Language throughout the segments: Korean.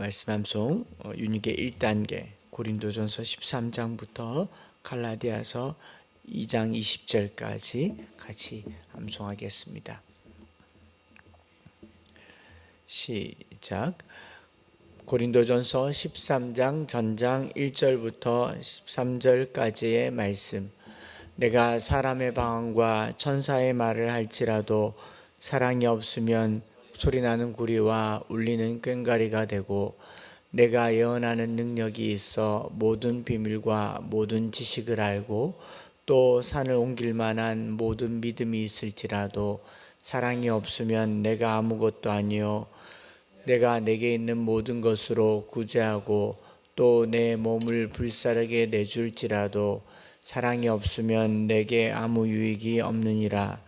말씀 함송 어, 유닉의 1단계 고린도전서 13장부터 갈라디아서 2장 20절까지 같이 함송하겠습니다. 시작. 고린도전서 13장 전장 1절부터 13절까지의 말씀. 내가 사람의 방언과 천사의 말을 할지라도 사랑이 없으면 소리나는 구리와 울리는 꽹가리가 되고 내가 예언하는 능력이 있어 모든 비밀과 모든 지식을 알고 또 산을 옮길 만한 모든 믿음이 있을지라도 사랑이 없으면 내가 아무것도 아니요. 내가 내게 있는 모든 것으로 구제하고 또 내 몸을 불사르게 내줄지라도 사랑이 없으면 내게 아무 유익이 없느니라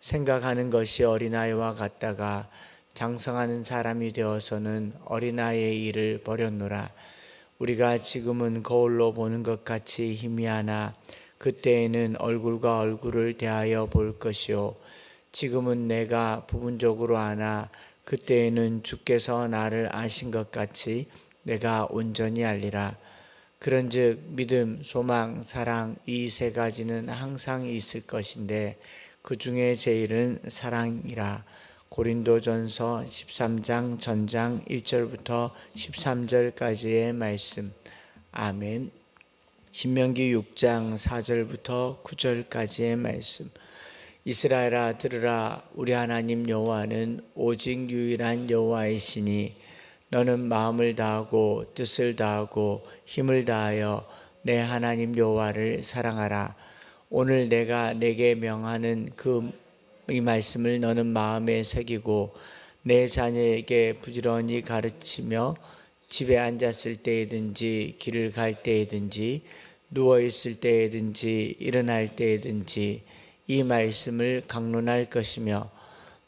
생각하는 것이 어린아이와 같다가 장성하는 사람이 되어서는 어린아이의 일을 버렸노라. 우리가 지금은 거울로 보는 것 같이 희미하나 그때에는 얼굴과 얼굴을 대하여 볼 것이요. 지금은 내가 부분적으로 아나 그때에는 주께서 나를 아신 것 같이 내가 온전히 알리라. 그런즉 믿음, 소망, 사랑 이 세 가지는 항상 있을 것인데 그 중에 제일은 사랑이라. 고린도전서 13장 전장 1절부터 13절까지의 말씀. 아멘. 신명기 6장 4절부터 9절까지의 말씀. 이스라엘아 들으라 우리 하나님 여호와는 오직 유일한 여호와이시니 너는 마음을 다하고 뜻을 다하고 힘을 다하여 내 하나님 여호와를 사랑하라. 오늘 내가 내게 명하는 그 이 말씀을 너는 마음에 새기고 내 자녀에게 부지런히 가르치며 집에 앉았을 때이든지 길을 갈 때이든지 누워 있을 때이든지 일어날 때이든지 이 말씀을 강론할 것이며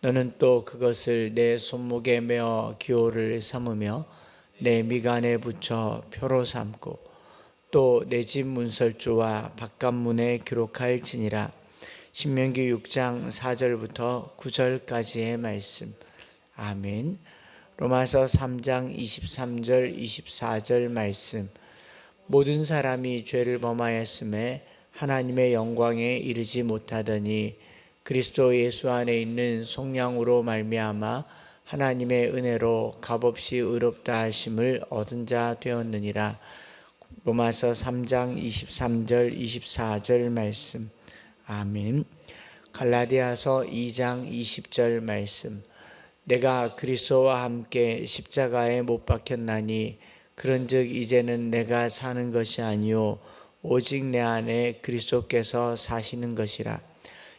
너는 또 그것을 내 손목에 메어 기호를 삼으며 내 미간에 붙여 표로 삼고 또 내 집 문설주와 바깥문에 기록할지니라. 신명기 6장 4절부터 9절까지의 말씀. 아멘. 로마서 3장 23절 24절 말씀. 모든 사람이 죄를 범하였음에 하나님의 영광에 이르지 못하더니 그리스도 예수 안에 있는 속량으로 말미암아 하나님의 은혜로 값없이 의롭다 하심을 얻은 자 되었느니라 로마서 3장 23절 24절 말씀. 아멘. 갈라디아서 2장 20절 말씀. 내가 그리스도와 함께 십자가에 못 박혔나니 그런즉 이제는 내가 사는 것이 아니요 오직 내 안에 그리스도께서 사시는 것이라.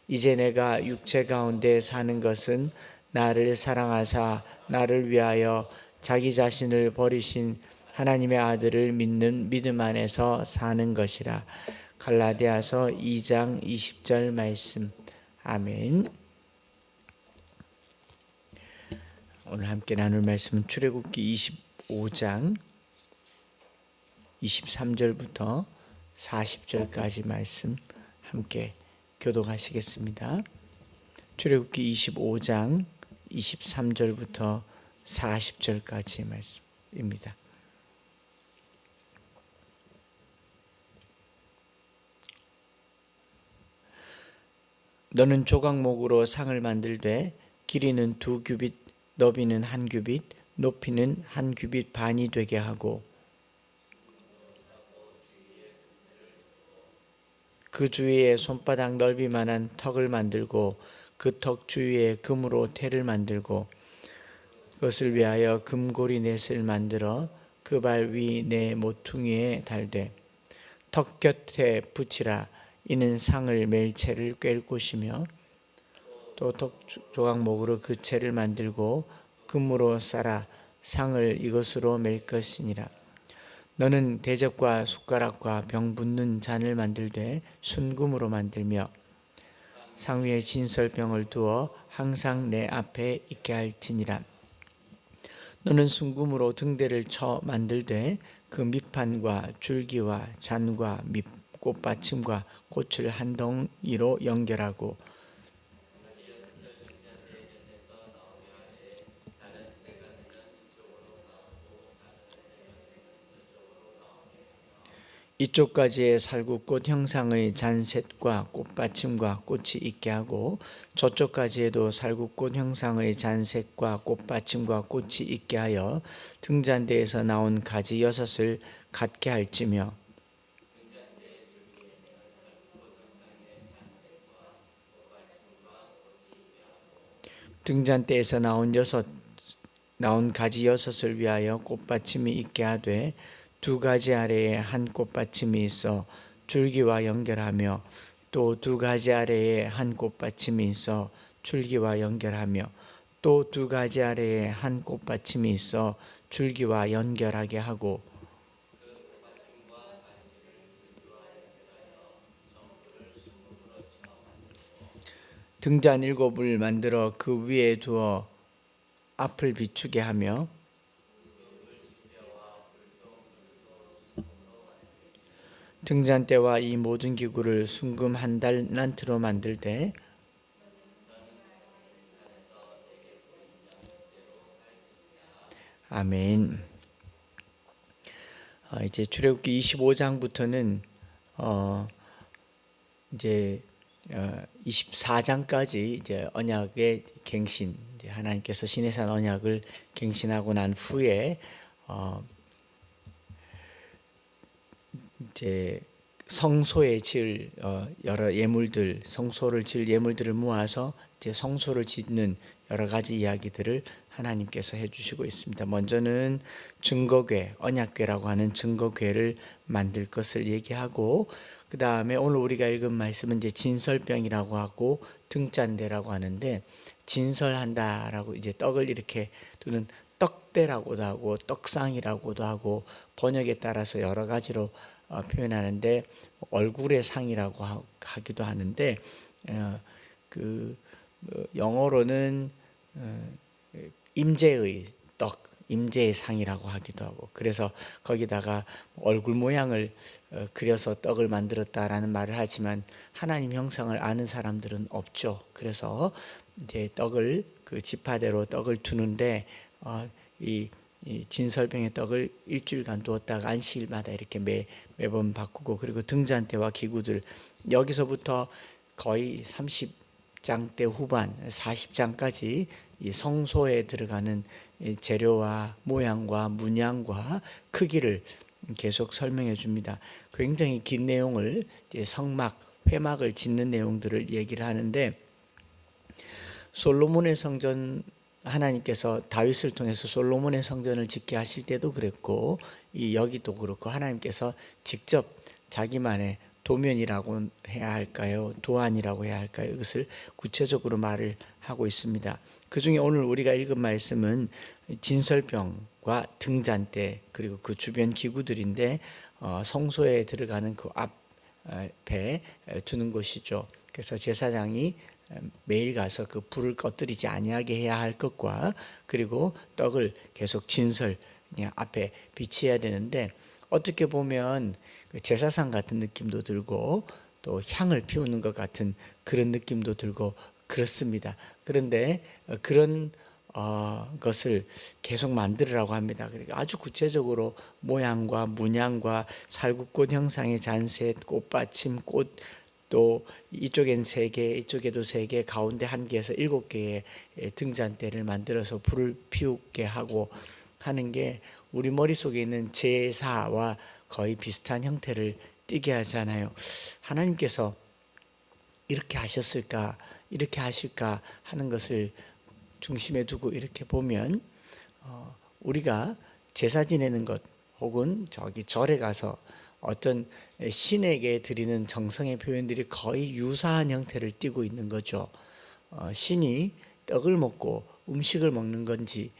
이제 내가 육체 가운데 사는 것은 나를 사랑하사 나를 위하여 자기 자신을 버리신 하나님의 아들을 믿는 믿음 안에서 사는 것이라. 갈라디아서 2장 20절 말씀. 아멘. 오늘 함께 나눌 말씀은 출애굽기 25장 23절부터 40절까지 말씀 함께 교독하시겠습니다. 출애굽기 25장 23절부터 40절까지 말씀입니다. 너는 조각목으로 상을 만들되 길이는 두 규빗, 너비는 한 규빗, 높이는 한 규빗 반이 되게 하고 그 주위에 손바닥 넓이만한 턱을 만들고 그 턱 주위에 금으로 태를 만들고 그것을 위하여 금고리 넷을 만들어 그 발 위 내 모퉁이에 달되 턱 곁에 붙이라 이는 상을 멜 채를 꿰을 곳이며 또턱 조각목으로 그 채를 만들고 금으로 쌓아 상을 이것으로 멜 것이니라. 너는 대접과 숟가락과 병 붓는 잔을 만들되 순금으로 만들며 상 위에 진설병을 두어 항상 내 앞에 있게 할지니라. 너는 순금으로 등대를 쳐 만들되 그 밑판과 줄기와 잔과 밑 꽃받침과 꽃을 한 덩이로 연결하고 이쪽까지의 살구꽃 형상의 잔셋과 꽃받침과 꽃이 있게 하고 저쪽까지에도 살구꽃 형상의 잔색과 꽃받침과 꽃이 있게 하여 등잔대에서 나온 가지 여섯을 갖게 할지며 등잔대에서 나온 여섯 나온 가지 여섯을 위하여 꽃받침이 있게 하되 두 가지 아래에 한 꽃받침이 있어 줄기와 연결하며 또 두 가지 아래에 한 꽃받침이 있어 줄기와 연결하며 또 두 가지 아래에 한 꽃받침이 있어 줄기와 연결하게 하고 등잔 일곱을 만들어 그 위에 두어 앞을 비추게 하며 등잔대와 이 모든 기구를 순금 한 달란트로 만들되 아멘. 어, 이제 출애굽기 25장부터는 어 이제 어, 24장까지 이제 언약의 갱신 하나님께서 신해산 언약을 갱신하고 난 후에 어 이제 성소에 지을 어, 여러 예물들, 성소를 지을 예물들을 모아서 이제 성소를 짓는 여러 가지 이야기들을 하나님께서 해주시고 있습니다. 먼저는 증거궤, 언약궤라고 하는 증거궤를 만들 것을 얘기하고 그 다음에 오늘 우리가 읽은 말씀은 이제 진설병이라고 하고 등잔대라고 하는데 진설한다라고 이제 떡을 이렇게 두는 떡대라고도 하고 떡상이라고도 하고 번역에 따라서 여러 가지로 어, 표현하는데 얼굴의 상이라고 하기도 하는데 어, 그 어, 영어로는 임재의 떡, 임재의 상이라고 하기도 하고 그래서 거기다가 얼굴 모양을 그려서 떡을 만들었다라는 말을 하지만 하나님 형상을 아는 사람들은 없죠. 그래서 이제 떡을 그 지파대로 떡을 두는데 이 진설병의 떡을 일주일간 두었다가 안식일마다 이렇게 매, 매번 바꾸고 그리고 등잔대와 기구들 여기서부터 거의 30장 대 후반 40장까지 이 성소에 들어가는 재료와 모양과 문양과 크기를 계속 설명해 줍니다. 굉장히 긴 내용을 성막, 회막을 짓는 내용들을 얘기를 하는데 솔로몬의 성전 하나님께서 다윗을 통해서 솔로몬의 성전을 짓게 하실 때도 그랬고 이 여기도 그렇고 하나님께서 직접 자기만의 도면이라고 해야 할까요? 도안이라고 해야 할까요? 이것을 구체적으로 말을 하고 있습니다. 그 중에 오늘 우리가 읽은 말씀은 진설병 과 등잔대 그리고 그 주변 기구들인데 어, 성소에 들어가는 그 앞에 두는 것이죠. 그래서 제사장이 매일 가서 그 불을 꺼뜨리지 아니하게 해야 할 것과 그리고 떡을 계속 진설 앞에 비치해야 되는데 어떻게 보면 그 제사상 같은 느낌도 들고 또 향을 피우는 것 같은 그런 느낌도 들고 그렇습니다. 그런데 그런 어, 것을 계속 만들으라고 합니다. 그러니까 아주 구체적으로 모양과 문양과 살구꽃 형상의 잔셋, 꽃받침, 꽃 또 이쪽엔 세 개, 이쪽에도 세 개, 가운데 한 개에서 일곱 개의 등잔대를 만들어서 불을 피우게 하고 하는 게 우리 머릿속에 있는 제사와 거의 비슷한 형태를 띄게 하잖아요. 하나님께서 이렇게 하셨을까, 이렇게 하실까 하는 것을 중심에 두고 이렇게 보면 어, 우리가 제사 지내는 것 혹은 저기 절에 가서 어떤 신에게 드리는 정성의 표현들이 거의 유사한 형태를 띠고 있는 거죠. 어, 신이 떡을 먹고 음식을 먹는 건지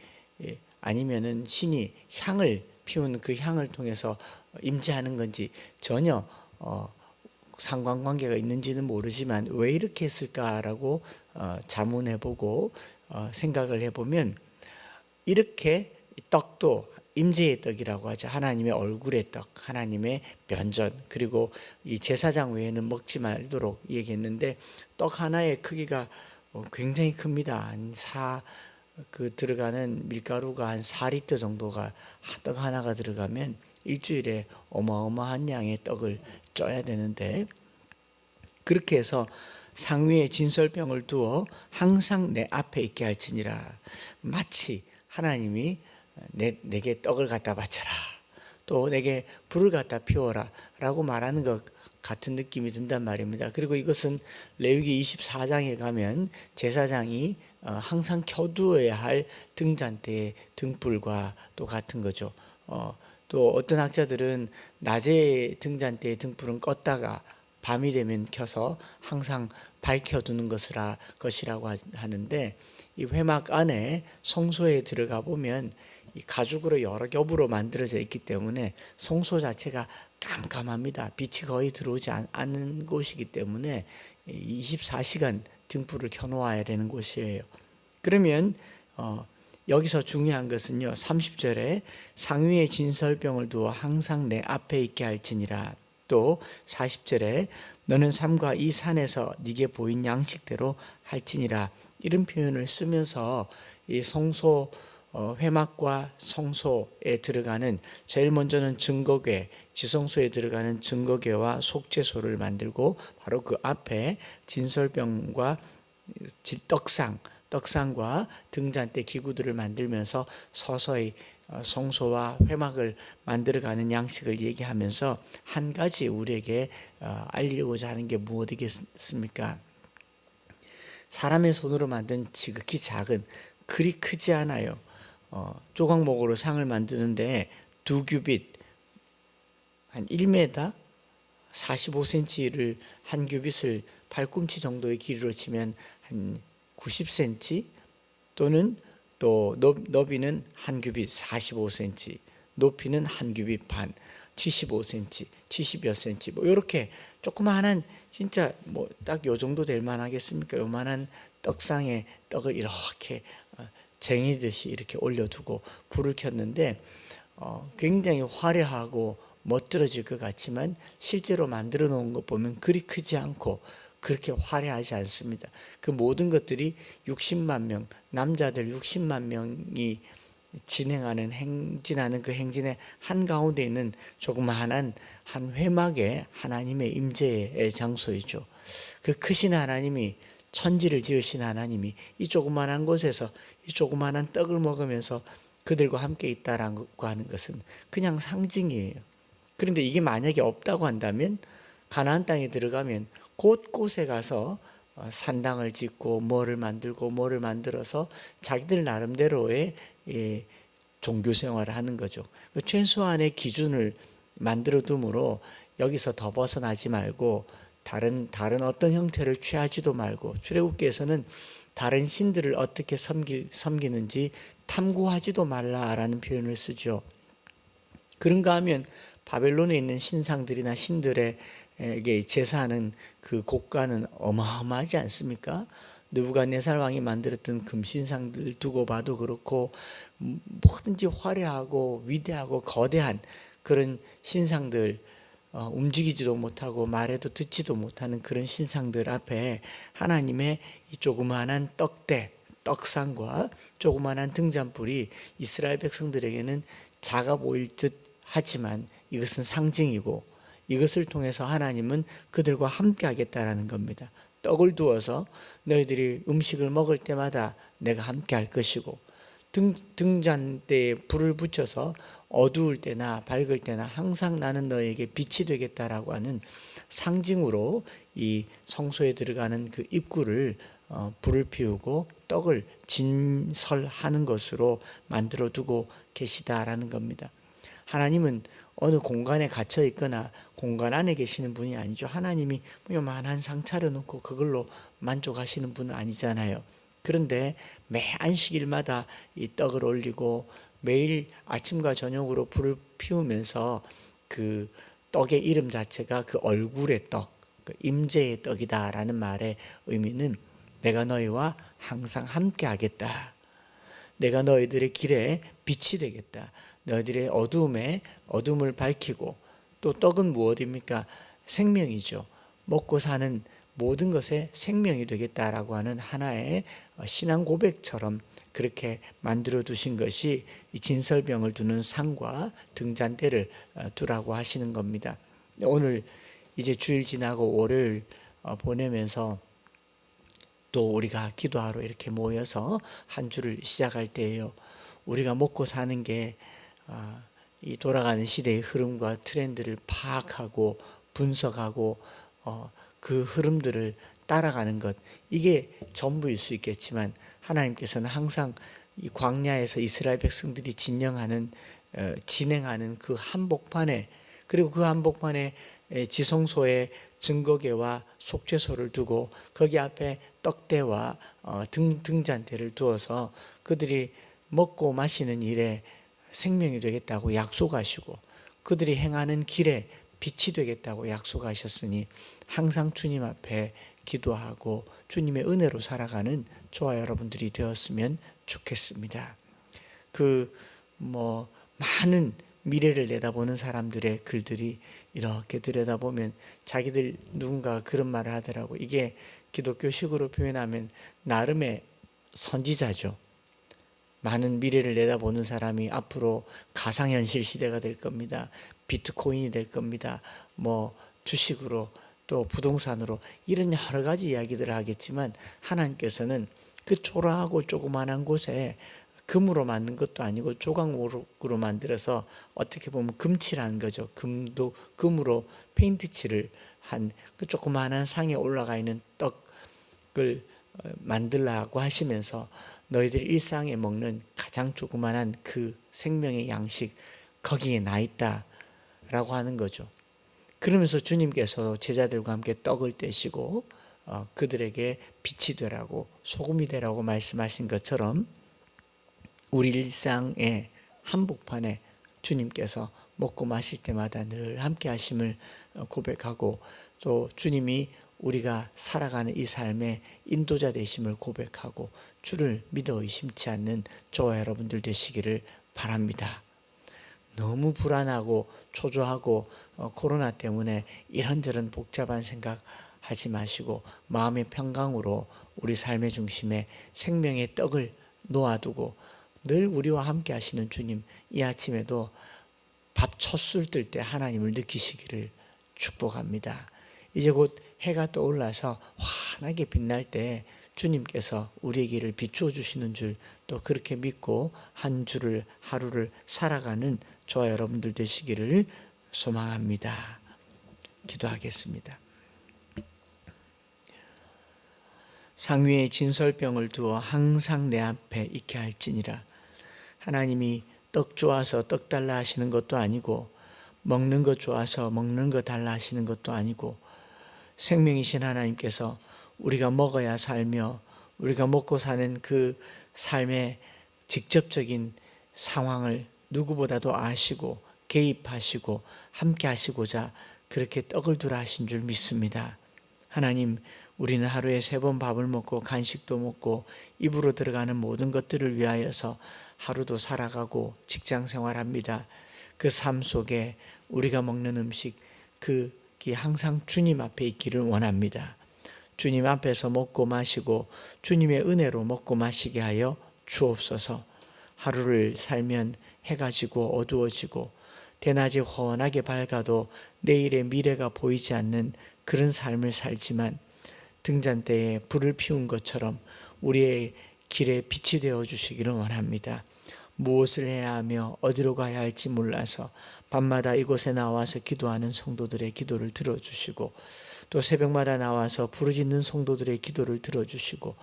예, 아니면은 신이 향을 피우는 그 향을 통해서 임재하는 건지 전혀 어, 상관관계가 있는지는 모르지만 왜 이렇게 했을까라고 어, 자문해보고 어, 생각을 해보면 이렇게 떡도 임재의 떡이라고 하죠. 하나님의 얼굴의 떡, 하나님의 면전, 그리고 이 제사장 외에는 먹지 말도록 얘기했는데 떡 하나의 크기가 어, 굉장히 큽니다. 한 사, 그 들어가는 밀가루가 한 4리터 정도가 떡 하나가 들어가면 일주일에 어마어마한 양의 떡을 쪄야 되는데 그렇게 해서 상위에 진설병을 두어 항상 내 앞에 있게 할지니라 마치 하나님이 내, 내게 떡을 갖다 바쳐라 또 내게 불을 갖다 피워라 라고 말하는 것 같은 느낌이 든단 말입니다. 그리고 이것은 레위기 24장에 가면 제사장이 어, 항상 켜두어야 할 등잔대의 등불과 또 같은 거죠. 어, 또 어떤 학자들은 낮에 등잔대의 등불은 껐다가 밤이 되면 켜서 항상 밝혀두는 것이라, 것이라고 하는데 이 회막 안에 성소에 들어가 보면 이 가죽으로 여러 겹으로 만들어져 있기 때문에 성소 자체가 깜깜합니다. 빛이 거의 들어오지 않는 곳이기 때문에 24시간 등불을 켜놓아야 되는 곳이에요. 그러면 어, 여기서 중요한 것은요. 30절에 상위에 진설병을 두어 항상 내 앞에 있게 할지니라. 또 40절에 너는 삼과 이 산에서 네게 보인 양식대로 할지니라. 이런 표현을 쓰면서 이 성소 어, 회막과 성소에 들어가는 제일 먼저는 증거궤, 지성소에 들어가는 증거궤와 속죄소를 만들고 바로 그 앞에 진설병과 떡상, 떡상과 등잔대 기구들을 만들면서 서서히 어, 성소와 회막을 만들어가는 양식을 얘기하면서 한 가지 우리에게 어, 알리고자 하는 게 무엇이겠습니까? 사람의 손으로 만든 지극히 작은 그리 크지 않아요. 어, 조각목으로 상을 만드는데 두 규빗 한 1m 45cm를 한 규빗을 발꿈치 정도의 길이로 치면 한 90cm 또는 또 너비는 한 규빗 45cm, 높이는 한 규빗 반, 75cm, 70여 cm 뭐 이렇게 조그마한 진짜 뭐 딱 요 정도 될 만하겠습니까? 요만한 떡상에 떡을 이렇게 어, 쟁이듯이 이렇게 올려두고 불을 켰는데 어, 굉장히 화려하고 멋들어질 것 같지만 실제로 만들어 놓은 것 보면 그리 크지 않고 그렇게 화려하지 않습니다. 그 모든 것들이 60만 명, 남자들 60만 명이 진행하는 행진하는 그 행진의 한 가운데 있는 조그마한 한 회막의 하나님의 임재의 장소이죠. 그 크신 하나님이 천지를 지으신 하나님이 이 조그마한 곳에서 이 조그마한 떡을 먹으면서 그들과 함께 있다라고 하는 것은 그냥 상징이에요. 그런데 이게 만약에 없다고 한다면 가나안 땅에 들어가면 곳곳에 가서 어, 산당을 짓고 뭐를 만들고 뭐를 만들어서 자기들 나름대로의 예, 종교 생활을 하는 거죠. 그 최소한의 기준을 만들어 두므로 여기서 더 벗어나지 말고 다른 다른 어떤 형태를 취하지도 말고 출애굽기에서는 다른 신들을 어떻게 섬기, 섬기는지 탐구하지도 말라라는 표현을 쓰죠. 그런가 하면 바벨론에 있는 신상들이나 신들의 에게 제사하는 그 고가는 어마어마하지 않습니까? 느부갓네살 왕이 만들었던 금신상들 두고 봐도 그렇고 뭐든지 화려하고 위대하고 거대한 그런 신상들 어, 움직이지도 못하고 말해도 듣지도 못하는 그런 신상들 앞에 하나님의 이 조그마한 떡대, 떡상과 조그마한 등잔불이 이스라엘 백성들에게는 작아 보일 듯 하지만 이것은 상징이고 이것을 통해서 하나님은 그들과 함께 하겠다라는 겁니다. 떡을 두어서 너희들이 음식을 먹을 때마다 내가 함께 할 것이고 등, 등잔대에 불을 붙여서 어두울 때나 밝을 때나 항상 나는 너에게 빛이 되겠다라고 하는 상징으로 이 성소에 들어가는 그 입구를 어, 불을 피우고 떡을 진설하는 것으로 만들어 두고 계시다라는 겁니다. 하나님은 어느 공간에 갇혀 있거나 공간 안에 계시는 분이 아니죠. 하나님이 요만한 상 차려놓고 그걸로 만족하시는 분은 아니잖아요. 그런데 매 안식일마다 이 떡을 올리고 매일 아침과 저녁으로 불을 피우면서 그 떡의 이름 자체가 그 얼굴의 떡, 그 임재의 떡이다라는 말의 의미는 내가 너희와 항상 함께 하겠다. 내가 너희들의 길에 빛이 되겠다. 너희들의 어두움에 어둠을 밝히고 또 떡은 무엇입니까? 생명이죠. 먹고 사는 모든 것에 생명이 되겠다라고 하는 하나의 신앙 고백처럼 그렇게 만들어 두신 것이 이 진설병을 두는 상과 등잔대를 어, 두라고 하시는 겁니다. 오늘 이제 주일 지나고 월요일 어, 보내면서 또 우리가 기도하러 이렇게 모여서 한 주를 시작할 때에요. 우리가 먹고 사는 게 아, 이 돌아가는 시대의 흐름과 트렌드를 파악하고 분석하고 어, 그 흐름들을 따라가는 것 이게 전부일 수 있겠지만 하나님께서는 항상 이 광야에서 이스라엘 백성들이 진영하는 어, 진행하는 그 한복판에 그리고 그 한복판에 지성소에 증거계와 속죄소를 두고 거기 앞에 떡대와 어, 등 등잔대를 두어서 그들이 먹고 마시는 일에 생명이 되겠다고 약속하시고 그들이 행하는 길에 빛이 되겠다고 약속하셨으니 항상 주님 앞에 기도하고 주님의 은혜로 살아가는 저와 여러분들이 되었으면 좋겠습니다. 그 뭐 많은 미래를 내다보는 사람들의 글들이 이렇게 들여다보면 자기들 누군가 그런 말을 하더라고. 이게 기독교식으로 표현하면 나름의 선지자죠. 많은 미래를 내다보는 사람이 앞으로 가상현실 시대가 될 겁니다. 비트코인이 될 겁니다. 뭐 주식으로 또 부동산으로 이런 여러 가지 이야기들을 하겠지만 하나님께서는 그 초라하고 조그만한 곳에 금으로 만든 것도 아니고 조각으로 만들어서 어떻게 보면 금칠한 거죠. 금도 금으로 페인트 칠을 한 그 조그마한 상에 올라가 있는 떡을 어, 만들라고 하시면서 너희들 일상에 먹는 가장 조그만한 그 생명의 양식 거기에 나 있다라고 하는 거죠. 그러면서 주님께서 제자들과 함께 떡을 떼시고 어, 그들에게 빛이 되라고 소금이 되라고 말씀하신 것처럼 우리 일상의 한복판에 주님께서 먹고 마실 때마다 늘 함께 하심을 어, 고백하고 또 주님이 우리가 살아가는 이 삶의 인도자 되심을 고백하고 주를 믿어 의심치 않는 저와 여러분들 되시기를 바랍니다. 너무 불안하고 초조하고 어, 코로나 때문에 이런저런 복잡한 생각 하지 마시고 마음의 평강으로 우리 삶의 중심에 생명의 떡을 놓아두고 늘 우리와 함께 하시는 주님 이 아침에도 밥 첫 술 뜰 때 하나님을 느끼시기를 축복합니다. 이제 곧 해가 떠올라서 환하게 빛날 때 주님께서 우리의 길을 비추어 주시는 줄 또 그렇게 믿고 한 주를 하루를 살아가는 저와 여러분들 되시기를 소망합니다. 기도하겠습니다. 상위에 진설병을 두어 항상 내 앞에 있게 할지니라. 하나님이 떡 좋아서 떡 달라 하시는 것도 아니고 먹는 것 좋아서 먹는 것 달라 하시는 것도 아니고 생명이신 하나님께서 우리가 먹어야 살며 우리가 먹고 사는 그 삶의 직접적인 상황을 누구보다도 아시고 개입하시고 함께 하시고자 그렇게 떡을 두라 하신 줄 믿습니다. 하나님, 우리는 하루에 세 번 밥을 먹고 간식도 먹고 입으로 들어가는 모든 것들을 위하여서 하루도 살아가고 직장 생활합니다. 그 삶 속에 우리가 먹는 음식, 그게 항상 주님 앞에 있기를 원합니다. 주님 앞에서 먹고 마시고 주님의 은혜로 먹고 마시게 하여 주옵소서. 하루를 살면 해가 지고 어두워지고 대낮이 훤하게 밝아도 내일의 미래가 보이지 않는 그런 삶을 살지만 등잔대에 불을 피운 것처럼 우리의 길에 빛이 되어 주시기를 원합니다. 무엇을 해야 하며 어디로 가야 할지 몰라서 밤마다 이곳에 나와서 기도하는 성도들의 기도를 들어주시고 또 새벽마다 나와서 부르짖는 성도들의 기도를 들어주시고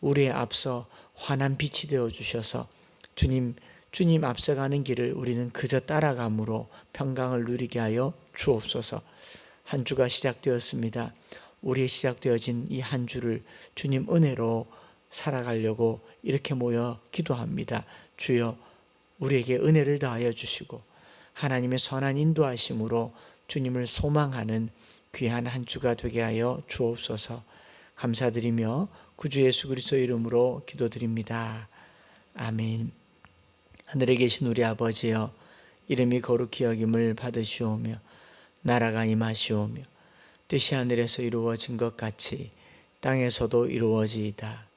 우리의 앞서 환한 빛이 되어 주셔서 주님 주님 앞서가는 길을 우리는 그저 따라감으로 평강을 누리게 하여 주옵소서. 한 주가 시작되었습니다. 우리의 시작되어진 이 한 주를 주님 은혜로 살아가려고 이렇게 모여 기도합니다. 주여 우리에게 은혜를 더하여 주시고 하나님의 선한 인도하심으로 주님을 소망하는 귀한 한 주가 되게 하여 주옵소서. 감사드리며 구주 예수 그리스도 이름으로 기도드립니다. 아멘. 하늘에 계신 우리 아버지여 이름이 거룩히 여김을 받으시오며 나라가 임하시오며 뜻이 하늘에서 이루어진 것 같이 땅에서도 이루어지이다.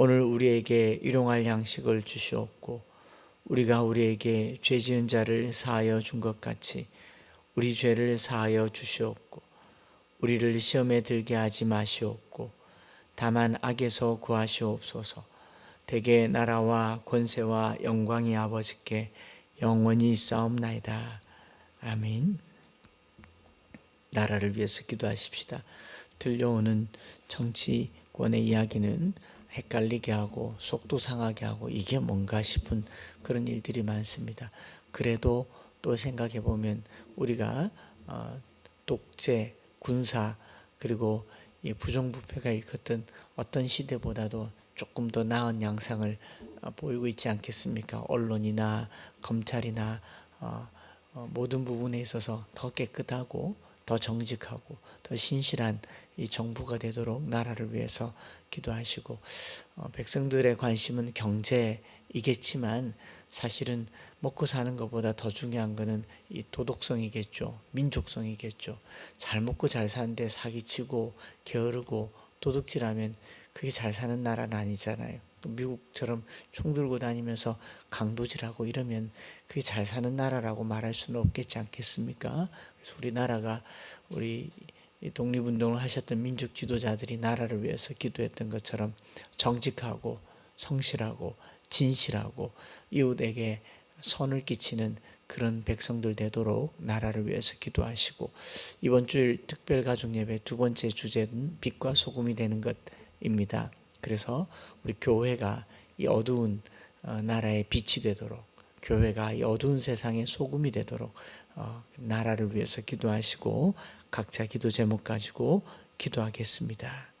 오늘 우리에게 일용할 양식을 주시옵고 우리가 우리에게 죄 지은 자를 사하여 준 것 같이 우리 죄를 사하여 주시옵고 우리를 시험에 들게 하지 마시옵고 다만 악에서 구하시옵소서 대개 나라와 권세와 영광이 아버지께 영원히 싸움나이다. 아멘. 나라를 위해서 기도하십시다. 들려오는 정치권의 이야기는 헷갈리게 하고 속도 상하게 하고 이게 뭔가 싶은 그런 일들이 많습니다. 그래도 또 생각해 보면 우리가 어, 독재, 군사 그리고 이 부정부패가 일컫던 어떤 시대보다도 조금 더 나은 양상을 어, 보이고 있지 않겠습니까? 언론이나 검찰이나 어, 어, 모든 부분에 있어서 더 깨끗하고 더 정직하고 더 신실한 이 정부가 되도록 나라를 위해서 기도하시고 어, 백성들의 관심은 경제이겠지만 사실은 먹고 사는 것보다 더 중요한 것은 이 도덕성이겠죠. 민족성이겠죠. 잘 먹고 잘 사는데 사기치고 게으르고 도둑질하면 그게 잘 사는 나라는 아니잖아요. 미국처럼 총 들고 다니면서 강도질하고 이러면 그게 잘 사는 나라라고 말할 수는 없겠지 않겠습니까? 우리나라가 우리 독립운동을 하셨던 민족 지도자들이 나라를 위해서 기도했던 것처럼 정직하고 성실하고 진실하고 이웃에게 선을 끼치는 그런 백성들 되도록 나라를 위해서 기도하시고 이번 주일 특별 가족 예배 두 번째 주제는 빛과 소금이 되는 것입니다. 그래서 우리 교회가 이 어두운 어, 나라의 빛이 되도록 교회가 이 어두운 세상의 소금이 되도록 어, 나라를 위해서 기도하시고 각자 기도 제목 가지고 기도하겠습니다.